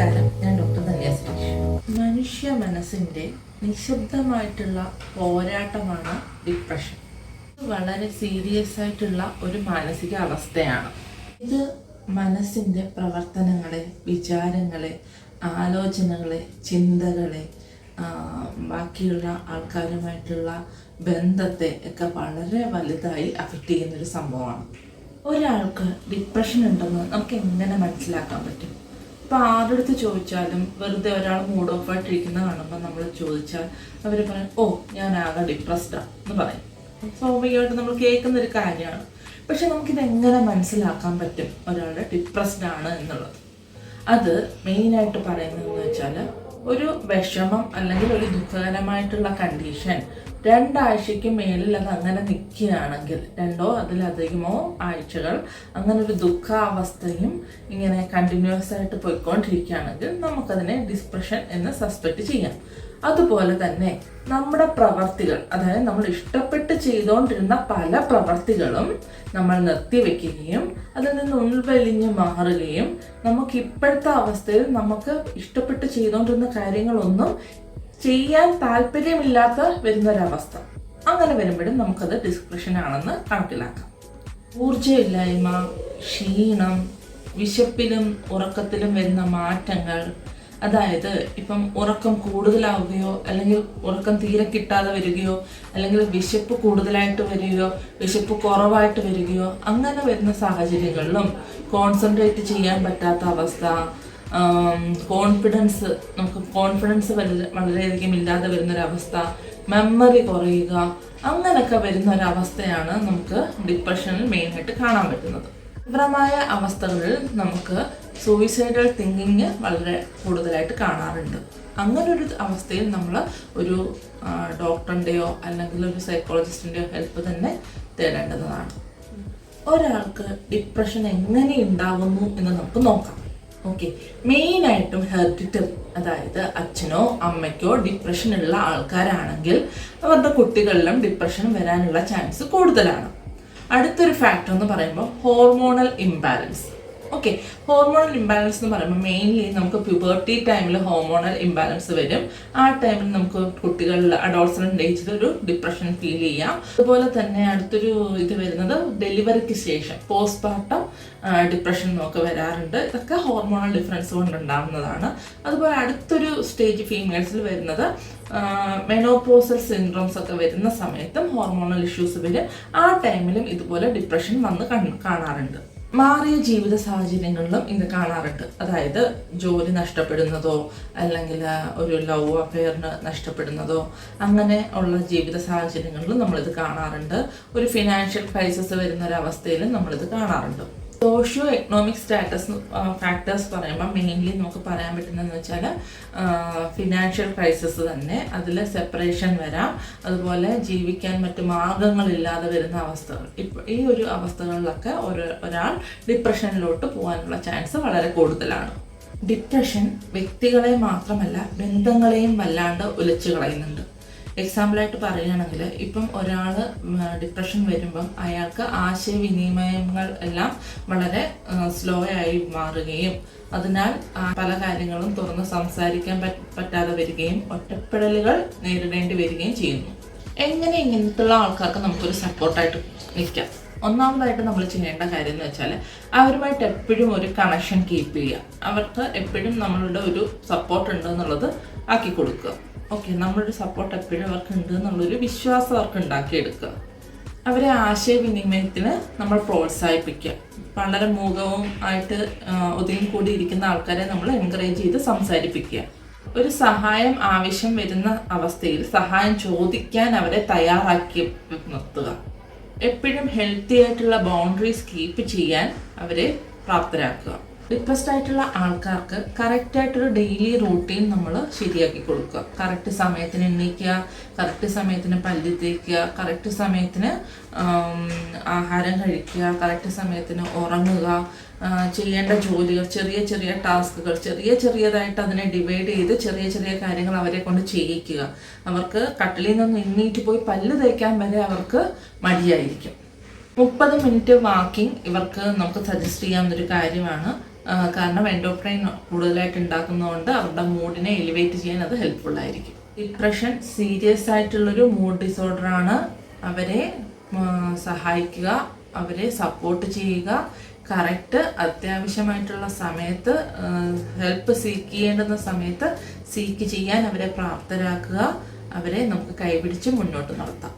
നമസ്കാരം ഞാൻ ഡോക്ടർ ധന്യ സുരേഷ് മനുഷ്യ മനസ്സിന്റെ നിശബ്ദമായിട്ടുള്ള പോരാട്ടമാണ് ഡിപ്രഷൻ വളരെ സീരിയസ് ആയിട്ടുള്ള ഒരു മാനസിക അവസ്ഥയാണ്. ഇത് മനസ്സിന്റെ പ്രവർത്തനങ്ങളെ വിചാരങ്ങളെ ആലോചനകളെ ചിന്തകളെ ബാക്കിയുള്ള ആൾക്കാരുമായിട്ടുള്ള ബന്ധത്തെ ഒക്കെ വളരെ വലുതായി അഫക്റ്റ് ചെയ്യുന്ന ഒരു സംഭവമാണ്. ഒരാൾക്ക് ഡിപ്രഷൻ ഉണ്ടെന്ന് നമുക്ക് എങ്ങനെ മനസ്സിലാക്കാൻ പറ്റും? ഇപ്പൊ ആരുടെ ചോദിച്ചാലും വെറുതെ ഒരാൾ മൂഡ് ഓഫ് ആയിട്ടിരിക്കുന്ന കാണുമ്പോൾ നമ്മൾ ചോദിച്ചാൽ അവർ പറയും ഓ ഞാൻ ആകെ ഡിപ്രസ്ഡാ എന്ന് പറയും. സ്വാഭാവികമായിട്ട് നമ്മൾ കേൾക്കുന്ന ഒരു കാര്യമാണ്. പക്ഷെ നമുക്കിത് എങ്ങനെ മനസ്സിലാക്കാൻ പറ്റും ഒരാൾ ഡിപ്രസ്ഡ് ആണ് എന്നുള്ളത്? അത് മെയിനായിട്ട് പറയുന്നതെന്ന് വെച്ചാൽ ഒരു വിഷമം അല്ലെങ്കിൽ ഒരു ദുഃഖകരമായിട്ടുള്ള കണ്ടീഷൻ രണ്ടാഴ്ചയ്ക്ക് മേളിൽ അത് അങ്ങനെ നിൽക്കുകയാണെങ്കിൽ രണ്ടോ അതിലധികമോ ആഴ്ചകൾ അങ്ങനെ ഒരു ദുഃഖാവസ്ഥയും ഇങ്ങനെ കണ്ടിന്യൂസ് ആയിട്ട് പോയിക്കൊണ്ടിരിക്കുകയാണെങ്കിൽ നമുക്കതിനെ ഡിസ്പ്രഷൻ എന്ന് സസ്പെക്ട് ചെയ്യാം. അതുപോലെ തന്നെ നമ്മുടെ പ്രവർത്തികൾ അതായത് നമ്മൾ ഇഷ്ടപ്പെട്ട് ചെയ്തുകൊണ്ടിരുന്ന പല പ്രവർത്തികളും നമ്മൾ നിർത്തിവെക്കുകയും അതിൽ നിന്ന് ഉൾവലിഞ്ഞ് മാറുകയും നമുക്ക് ഇപ്പോഴത്തെ അവസ്ഥയിൽ നമുക്ക് ഇഷ്ടപ്പെട്ട് ചെയ്തുകൊണ്ടിരുന്ന കാര്യങ്ങളൊന്നും ചെയ്യാൻ താല്പര്യമില്ലാത്ത വരുന്നൊരവസ്ഥ. അങ്ങനെ വരുമ്പോഴും നമുക്കത് ഡിസ്ക്രിപ്ഷൻ ആണെന്ന് കണക്കിലാക്കാം. ഊർജമില്ലായ്മ ക്ഷീണം വിശപ്പിലും ഉറക്കത്തിലും വരുന്ന മാറ്റങ്ങൾ. അതായത് ഇപ്പം ഉറക്കം കൂടുതലാവുകയോ അല്ലെങ്കിൽ ഉറക്കം തീരെ കിട്ടാതെ വരികയോ അല്ലെങ്കിൽ വിശപ്പ് കൂടുതലായിട്ട് വരികയോ വിശപ്പ് കുറവായിട്ട് വരികയോ അങ്ങനെ വരുന്ന സാഹചര്യങ്ങളിലും കോൺസെൻട്രേറ്റ് ചെയ്യാൻ പറ്റാത്ത അവസ്ഥ കോൺഫിഡൻസ് നമുക്ക് കോൺഫിഡൻസ് വളരെ വളരെയധികം ഇല്ലാതെ വരുന്നൊരവസ്ഥ മെമ്മറി കുറയുക അങ്ങനെയൊക്കെ വരുന്ന ഒരവസ്ഥയാണ് നമുക്ക് ഡിപ്രഷനിൽ മെയിനായിട്ട് കാണാൻ പറ്റുന്നത്. തീവ്രമായ അവസ്ഥകളിൽ നമുക്ക് സൂയിസൈഡൽ തിങ്കിങ് വളരെ കൂടുതലായിട്ട് കാണാറുണ്ട്. അങ്ങനെ ഒരു അവസ്ഥയിൽ നമ്മൾ ഒരു ഡോക്ടറിന്റെയോ അല്ലെങ്കിൽ ഒരു സൈക്കോളജിസ്റ്റിന്റെയോ ഹെൽപ്പ് തന്നെ തേടേണ്ടതാണ്. ഒരാൾക്ക് ഡിപ്രഷൻ എങ്ങനെ ഉണ്ടാകുന്നു എന്ന് നമുക്ക് നോക്കാം. ഓക്കെ മെയിനായിട്ടും ഹെറിഡിറ്ററി അതായത് അച്ഛനോ അമ്മയ്ക്കോ ഡിപ്രഷൻ ഉള്ള ആൾക്കാരാണെങ്കിൽ അവരുടെ കുട്ടികളിലും ഡിപ്രഷൻ വരാനുള്ള ചാൻസ് കൂടുതലാണ്. അടുത്തൊരു ഫാക്ടർ എന്ന് പറയുമ്പോൾ hormonal imbalance okay hormonal imbalance എന്ന് പറയുമ്പോൾ മെയിൻലി നമുക്ക് പ്യൂബർട്ടി ടൈമിൽ ഹോർമോണൽ ഇംബാലൻസ് വരും. ആ ടൈമിൽ നമുക്ക് കുട്ടികളിൽ അഡോൾസറന്റ് ഏജിൽ ഒരു ഡിപ്രഷൻ ഫീൽ ചെയ്യാം. അതുപോലെ തന്നെ അടുത്തൊരു ഇത് വരുന്നത് ഡെലിവറിക്ക് ശേഷം പോസ്റ്റ്മോർട്ടം ഡിപ്രഷൻ ഒക്കെ വരാറുണ്ട്. ഇതൊക്കെ ഹോർമോണൽ ഡിഫറൻസ് കൊണ്ടുണ്ടാകുന്നതാണ് അതുപോലെ അടുത്തൊരു സ്റ്റേജ് ഫീമെയിൽസിൽ വരുന്നത് മെനോപോസൽ സിൻഡ്രോംസ് ഒക്കെ വരുന്ന സമയത്തും ഹോർമോണൽ ഇഷ്യൂസ് വരും. ആ ടൈമിലും ഇതുപോലെ ഡിപ്രഷൻ വന്ന് കാണാറുണ്ട്. മാറിയ ജീവിത സാഹചര്യങ്ങളിലും ഇത് കാണാറുണ്ട്. അതായത് ജോലി നഷ്ടപ്പെടുന്നതോ അല്ലെങ്കിൽ ഒരു ലവ് അഫെയറിന് നഷ്ടപ്പെടുന്നതോ അങ്ങനെ ഉള്ള ജീവിത സാഹചര്യങ്ങളിലും നമ്മളിത് കാണാറുണ്ട്. ഒരു ഫിനാൻഷ്യൽ ക്രൈസിസ് വരുന്ന ഒരു അവസ്ഥയിലും നമ്മളിത് കാണാറുണ്ട്. സോഷ്യോ എക്കണോമിക് സ്റ്റാറ്റസ് ഫാക്ടേഴ്സ് പറയുമ്പോൾ മെയിൻലി നമുക്ക് പറയാൻ പറ്റുന്നതെന്ന് വെച്ചാൽ ഫിനാൻഷ്യൽ ക്രൈസിസ് തന്നെ അതിൽ സെപ്പറേഷൻ വരാം അതുപോലെ ജീവിക്കാൻ മറ്റു മാർഗങ്ങളില്ലാതെ വരുന്ന അവസ്ഥകൾ. ഇപ്പം ഈ ഒരു അവസ്ഥകളിലൊക്കെ ഒരു ഒരാൾ ഡിപ്രഷനിലോട്ട് പോകാനുള്ള ചാൻസ് വളരെ കൂടുതലാണ്. ഡിപ്രഷൻ വ്യക്തികളെ മാത്രമല്ല ബന്ധങ്ങളെയും വല്ലാണ്ട് ഉലച്ചു കളയുന്നുണ്ട്. എക്സാമ്പിളായിട്ട് പറയുകയാണെങ്കിൽ ഇപ്പം ഒരാൾ ഡിപ്രഷൻ വരുമ്പം അയാൾക്ക് ആശയവിനിമയങ്ങൾ എല്ലാം വളരെ സ്ലോ ആയി മാറുകയും അതിനാൽ പല കാര്യങ്ങളും തുറന്ന് സംസാരിക്കാൻ പറ്റാതെ വരികയും ഒറ്റപ്പെടലുകൾ നേരിടേണ്ടി വരികയും ചെയ്യുന്നു. എങ്ങനെ ഇങ്ങനത്തുള്ള ആൾക്കാർക്ക് നമുക്കൊരു സപ്പോർട്ടായിട്ട് നിൽക്കാം? ഒന്നാമതായിട്ട് നമ്മൾ ചെയ്യേണ്ട കാര്യം എന്ന് വെച്ചാൽ അവരുമായിട്ട് എപ്പോഴും ഒരു കണക്ഷൻ കീപ്പ് ചെയ്യുക. അവർക്ക് എപ്പോഴും നമ്മളുടെ ഒരു സപ്പോർട്ട് ഉണ്ട് എന്നുള്ളത് ആക്കി കൊടുക്കുക. ഓക്കെ നമ്മളൊരു സപ്പോർട്ട് എപ്പോഴും അവർക്ക് ഉണ്ട് എന്നുള്ളൊരു വിശ്വാസം അവർക്ക് ഉണ്ടാക്കിയെടുക്കുക അവരെ ആശയവിനിമയത്തിന് നമ്മൾ പ്രോത്സാഹിപ്പിക്കുക. വളരെ മൂകവും ആയിട്ട് ആ, ഒതുങ്ങി കൂടി ഇരിക്കുന്ന ആൾക്കാരെ നമ്മൾ എൻകറേജ് ചെയ്ത് സംസാരിപ്പിക്കുക. ഒരു സഹായം ആവശ്യം വരുന്ന അവസ്ഥയിൽ സഹായം ചോദിക്കാൻ അവരെ തയ്യാറാക്കി നിർത്തുക. എപ്പോഴും ഹെൽത്തി ആയിട്ടുള്ള ബൗണ്ടറീസ് കീപ്പ് ചെയ്യാൻ അവരെ പ്രാപ്തരാക്കുക. ഡിപ്രസ്ഡ് ആയിട്ടുള്ള ആൾക്കാർക്ക് കറക്റ്റ് ആയിട്ടൊരു ഡെയിലി റൂട്ടീൻ നമ്മൾ ശരിയാക്കി കൊടുക്കുക. കറക്റ്റ് സമയത്തിന് എണ്ണീക്കുക കറക്റ്റ് സമയത്തിന് പല്ല് തേക്കുക കറക്റ്റ് സമയത്തിന് ആഹാരം കഴിക്കുക കറക്റ്റ് സമയത്തിന് ഉറങ്ങുക ചെയ്യേണ്ട ജോലികൾ ചെറിയ ചെറിയ ടാസ്കുകൾ ചെറിയ ചെറിയതായിട്ട് അതിനെ ഡിവൈഡ് ചെയ്ത് ചെറിയ ചെറിയ കാര്യങ്ങൾ അവരെ കൊണ്ട് ചെയ്യിക്കുക. അവർക്ക് കട്ടിലിൽ നിന്ന് എണ്ണീറ്റ് പോയി പല്ല് തേക്കാൻ വരെ അവർക്ക് മടിയായിരിക്കും. മുപ്പത് മിനിറ്റ് വാക്കിംഗ് ഇവർക്ക് നമുക്ക് സജസ്റ്റ് ചെയ്യാവുന്നൊരു കാര്യമാണ്. കാരണം എൻഡോക്രൈൻ കൂടുതലായിട്ട് ഉണ്ടാക്കുന്നതുകൊണ്ട് അവരുടെ മൂഡിനെ എലിവേറ്റ് ചെയ്യാൻ അത് ഹെൽപ്ഫുൾ ആയിരിക്കും. ഡിപ്രഷൻ സീരിയസ് ആയിട്ടുള്ളൊരു മൂഡ് ഡിസോർഡർ ആണ് അവരെ സഹായിക്കുക അവരെ സപ്പോർട്ട് ചെയ്യുക. കറക്റ്റ് അത്യാവശ്യമായിട്ടുള്ള സമയത്ത് ഹെൽപ്പ് സീക്ക് ചെയ്യേണ്ടുന്ന സമയത്ത് സീക്ക് ചെയ്യാൻ അവരെ പ്രാപ്തരാക്കുക. അവരെ നമുക്ക് കൈപിടിച്ച് മുന്നോട്ട് നടത്താം.